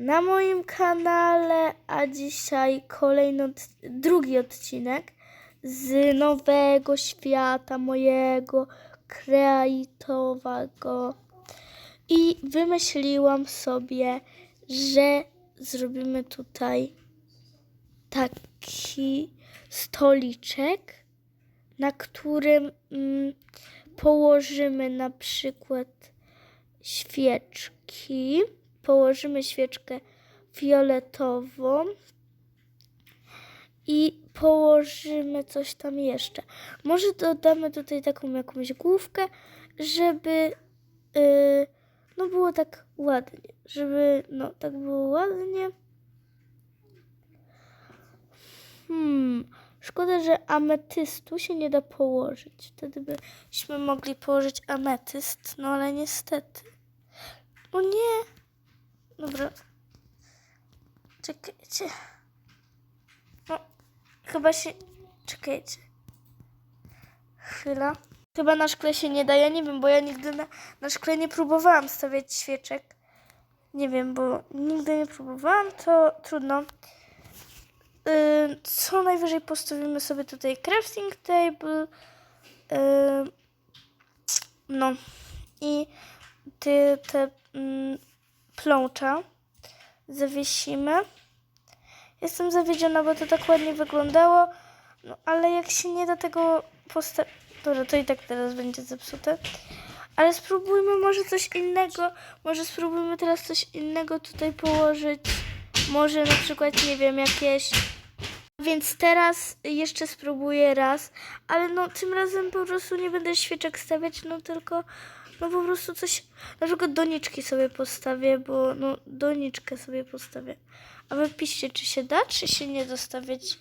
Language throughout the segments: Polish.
na moim kanale, a dzisiaj kolejny, od- drugi odcinek z nowego świata mojego kreatowego. I wymyśliłam sobie, że zrobimy tutaj taki stoliczek, na którym mm, położymy na przykład świeczki. Położymy świeczkę fioletową i położymy coś tam jeszcze. Może dodamy tutaj taką jakąś główkę, żeby yy, no było tak ładnie, żeby no tak było ładnie. Hmm, szkoda, że ametystu się nie da położyć. Wtedy byśmy mogli położyć ametyst, no ale niestety. O nie! Dobra. Czekajcie. No, chyba się... Czekajcie. Chwila. Chyba na szkle się nie da, ja nie wiem, bo ja nigdy na, na szkle nie próbowałam stawiać świeczek. Nie wiem, bo nigdy nie próbowałam, to trudno. Yy, co najwyżej postawimy sobie tutaj crafting table. Yy, no i ty, te mm, plącza zawiesimy. Jestem zawiedziona, bo to tak ładnie wyglądało, no ale jak się nie da tego postawić... Dobra, to i tak teraz będzie zepsute. Ale spróbujmy może coś innego. Może spróbujmy teraz coś innego tutaj położyć. Może na przykład, nie wiem, jakieś... Więc teraz jeszcze spróbuję raz, ale no tym razem po prostu nie będę świeczek stawiać, no tylko no po prostu coś, na przykład doniczki sobie postawię, bo no doniczkę sobie postawię. A wy piszcie, czy się da, czy się nie dostawiać.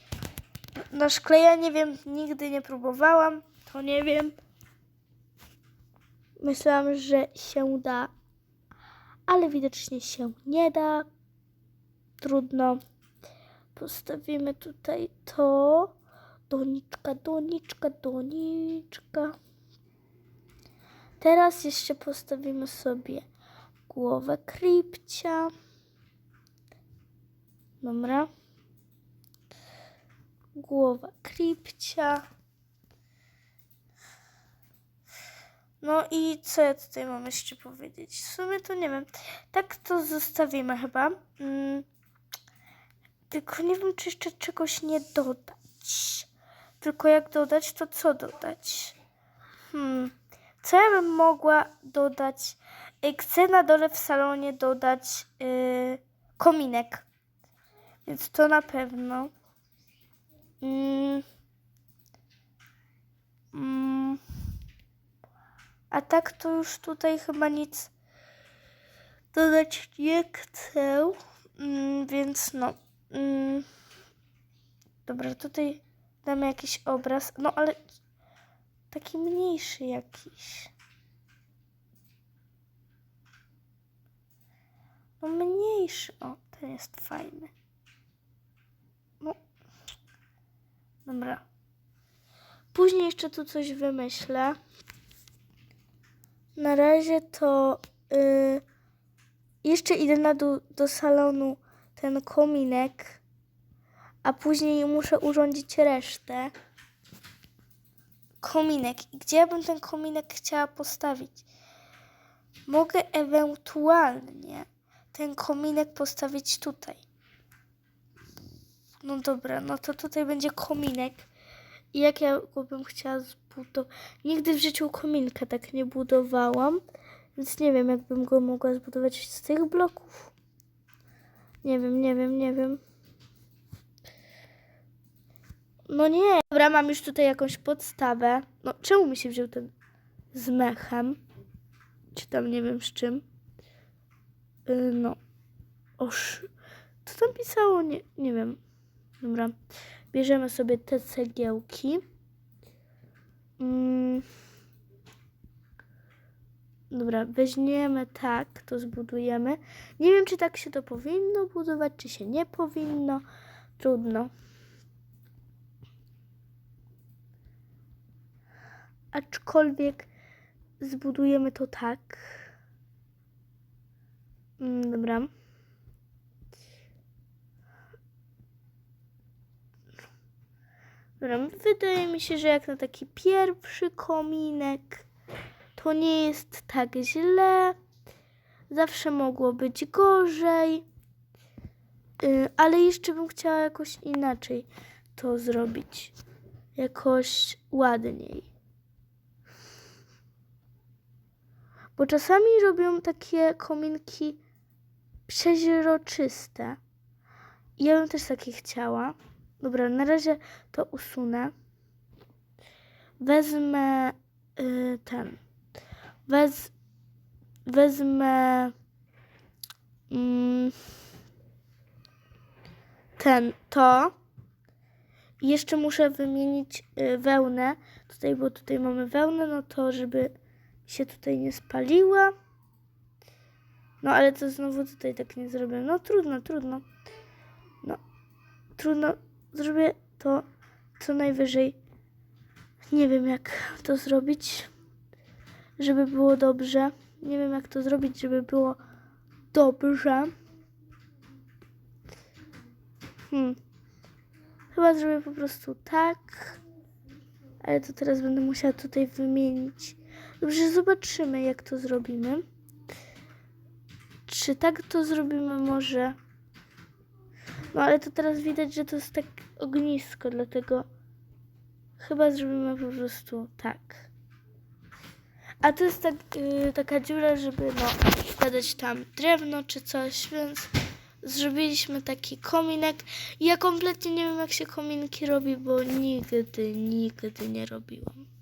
Na szkle ja nie wiem, nigdy nie próbowałam, to nie wiem. Myślałam, że się da, ale widocznie się nie da. Trudno. Postawimy tutaj to. Doniczka, doniczka, doniczka. Teraz jeszcze postawimy sobie głowę krypcia. Dobra. Głowa krypcia. No i co ja tutaj mam jeszcze powiedzieć? W sumie to nie wiem. Tak to zostawimy chyba. Mm. Tylko nie wiem, czy jeszcze czegoś nie dodać. Tylko jak dodać, to co dodać? Hmm. Co ja bym mogła dodać? Y, Chcę na dole w salonie dodać yy, kominek. Więc to na pewno. Mm. Mm. A tak to już tutaj chyba nic dodać nie chcę. Mm, więc no. Mm. Dobra, tutaj damy jakiś obraz. No ale taki mniejszy jakiś. No mniejszy. O, ten jest fajny. No. Dobra. Później jeszcze tu coś wymyślę. Na razie to yy, jeszcze idę na dół do salonu ten kominek, a później muszę urządzić resztę. Kominek. I gdzie ja bym ten kominek chciała postawić? Mogę ewentualnie ten kominek postawić tutaj. No dobra, no to tutaj będzie kominek. I jak ja go bym chciała zbudować? Nigdy w życiu kominka tak nie budowałam, więc nie wiem, jakbym go mogła zbudować z tych bloków. Nie wiem, nie wiem, nie wiem. No nie. Dobra, mam już tutaj jakąś podstawę. No, czemu mi się wziął ten z mechem? Czy tam nie wiem z czym. Yy, no. Oż. Co tam pisało? Nie, nie wiem. Dobra. Bierzemy sobie te cegiełki. Mm. Dobra, weźmiemy tak, to zbudujemy. Nie wiem, czy tak się to powinno budować, czy się nie powinno. Trudno. aczkolwiek zbudujemy to tak. Mm, dobra. Dobra, wydaje mi się, że jak na taki pierwszy kominek, to nie jest tak źle. Zawsze mogło być gorzej, y, ale jeszcze bym chciała jakoś inaczej to zrobić. Jakoś ładniej. Bo czasami robią takie kominki przeźroczyste. Ja bym też takie chciała. Dobra, na razie to usunę. Wezmę y, ten. Wez, wezmę mm, ten, to. I jeszcze muszę wymienić y, wełnę. Tutaj, bo tutaj mamy wełnę, no to żeby się tutaj nie spaliła. No ale to znowu tutaj tak nie zrobię. No trudno, trudno. No, trudno. Zrobię to co najwyżej. Nie wiem jak to zrobić, żeby było dobrze. Nie wiem jak to zrobić, żeby było dobrze. Hmm. Chyba zrobię po prostu tak. Ale to teraz będę musiała tutaj wymienić. Dobrze, zobaczymy jak to zrobimy. Czy tak to zrobimy może? No ale to teraz widać, że to jest tak ognisko, dlatego chyba zrobimy po prostu tak. A to jest tak, yy, taka dziura, żeby no, wkładać tam drewno czy coś, więc zrobiliśmy taki kominek. Ja kompletnie nie wiem, jak się kominki robi, bo nigdy, nigdy nie robiłam.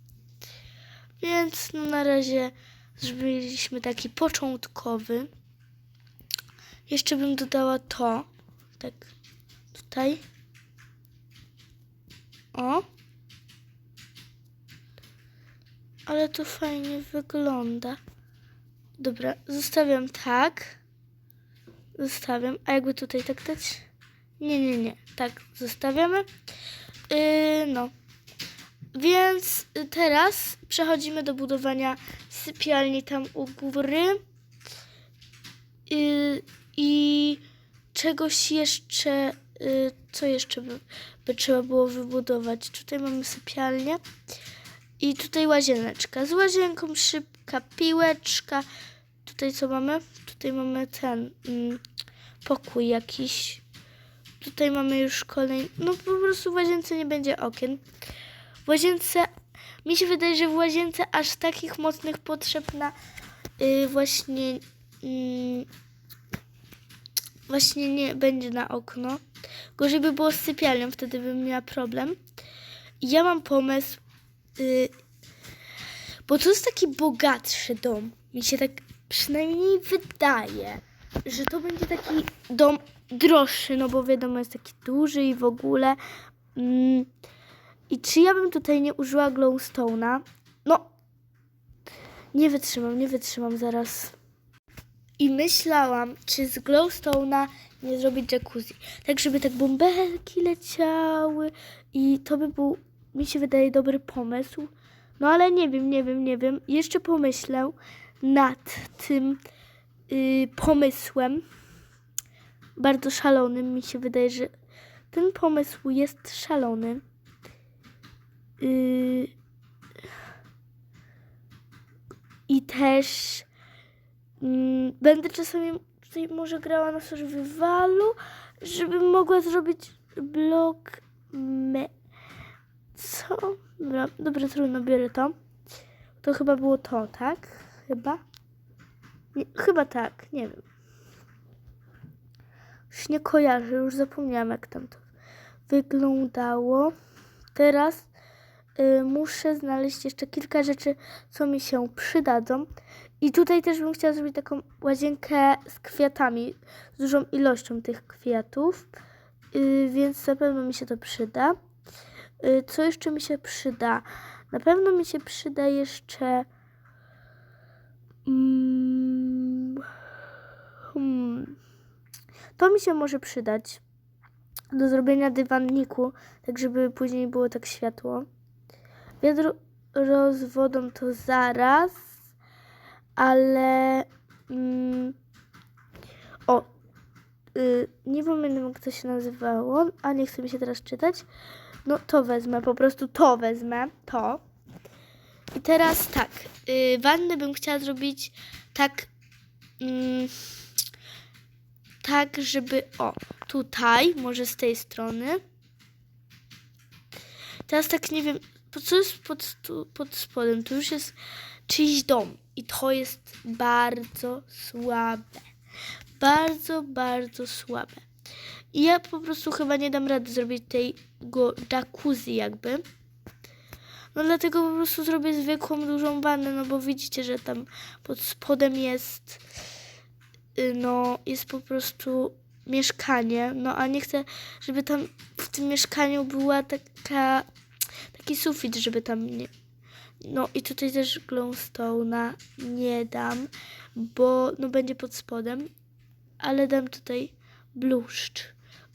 Więc no, na razie zrobiliśmy taki początkowy. Jeszcze bym dodała to. Tak, tutaj. O. Ale to fajnie wygląda. Dobra, zostawiam tak. Zostawiam. A jakby tutaj tak dać? Nie, nie, nie. Tak, zostawiamy. Yy, no. Więc teraz przechodzimy do budowania sypialni tam u góry. Yy, I czegoś jeszcze, yy, co jeszcze by, by trzeba było wybudować. Tutaj mamy sypialnię i tutaj łazieneczka. Z łazienką szybka piłeczka. Tutaj co mamy? Tutaj mamy ten mm, pokój jakiś. Tutaj mamy już kolejny. No po prostu w łazience nie będzie okien. W łazience, mi się wydaje, że w łazience aż takich mocnych potrzeb na y, właśnie mm, właśnie nie będzie na okno. Gorzej by było z sypialnią, wtedy bym miała problem. Ja mam pomysł, y, bo to jest taki bogatszy dom. Mi się tak przynajmniej wydaje, że to będzie taki dom droższy, no bo wiadomo, jest taki duży i w ogóle. Mm, I czy ja bym tutaj nie użyła glowstone'a? No, nie wytrzymam, nie wytrzymam zaraz. I myślałam, czy z glowstone'a nie zrobić jacuzzi. Tak, żeby tak bąbelki leciały i to by był, mi się wydaje, dobry pomysł. No ale nie wiem, nie wiem, nie wiem. Jeszcze pomyślę nad tym y, pomysłem. Bardzo szalonym. Mi się wydaje, że ten pomysł jest szalony. Y, I też mm, będę czasami tutaj może grała na survivalu, żeby mogła zrobić blok me... Co? Dobra, dobra, trudno, biorę to. To chyba było to, tak? Chyba? Nie, chyba tak, nie wiem. Już nie kojarzę, już zapomniałam jak tam to wyglądało. Teraz muszę znaleźć jeszcze kilka rzeczy, co mi się przydadzą. I tutaj też bym chciała zrobić taką łazienkę z kwiatami, z dużą ilością tych kwiatów, y, więc na pewno mi się to przyda. Y, co jeszcze mi się przyda? Na pewno mi się przyda jeszcze. Mm, hmm, to mi się może przydać do zrobienia dywanniku, tak żeby później było tak światło. Wiadro z wodą to zaraz, ale. Mm, o, y, nie pamiętam jak to się nazywało, a nie chce mi się teraz czytać. No to wezmę, po prostu to wezmę, to. I teraz tak, yy, wannę bym chciała zrobić tak, mm, tak, żeby, o, tutaj, może z tej strony. Teraz tak nie wiem, co jest pod, pod spodem? Tu już jest czyjś dom i to jest bardzo słabe. Bardzo, bardzo słabe. I ja po prostu chyba nie dam rady zrobić tego jacuzzi jakby. No dlatego po prostu zrobię zwykłą dużą wannę, no bo widzicie, że tam pod spodem jest y, no jest po prostu mieszkanie, no a nie chcę, żeby tam w tym mieszkaniu była taka taki sufit, żeby tam nie no i tutaj też glowstone'a nie dam, bo no będzie pod spodem, ale dam tutaj bluszcz.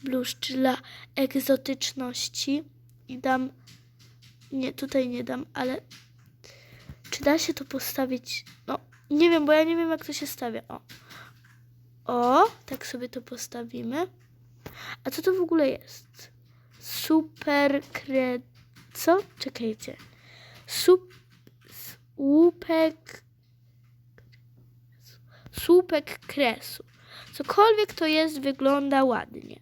Bluszcz dla egzotyczności i dam nie, tutaj nie dam, ale czy da się to postawić? No, nie wiem, bo ja nie wiem, jak to się stawia. O. O, tak sobie to postawimy. A co to w ogóle jest? Super kre... Co? Czekajcie. Sup... Słupek... Słupek kresu. Cokolwiek to jest, wygląda ładnie.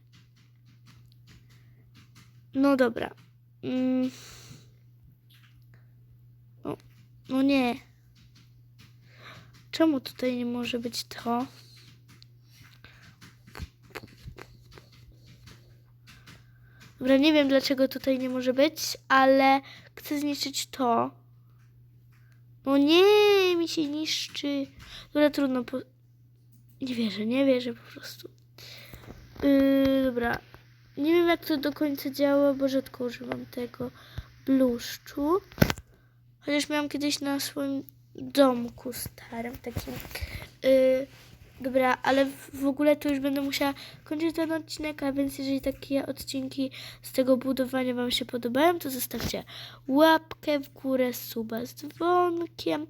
No dobra. Mm. No, no nie. Czemu tutaj nie może być to? Dobra, nie wiem dlaczego tutaj nie może być, ale chcę zniszczyć to. No nie, mi się niszczy. Dobra, trudno. Po... Nie wierzę, nie wierzę po prostu. Yy, dobra. Nie wiem jak to do końca działa, bo rzadko używam tego bluszczu. Chociaż miałam kiedyś na swoim domku starym takim. Yy, dobra, ale w- ogóle to już będę musiała kończyć ten odcinek, a więc jeżeli takie odcinki z tego budowania Wam się podobają, to zostawcie łapkę w górę, suba z dzwonkiem.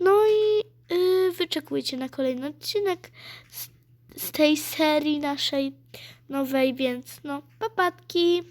No i yy, wyczekujcie na kolejny odcinek z, z tej serii naszej nowej, więc no, papatki.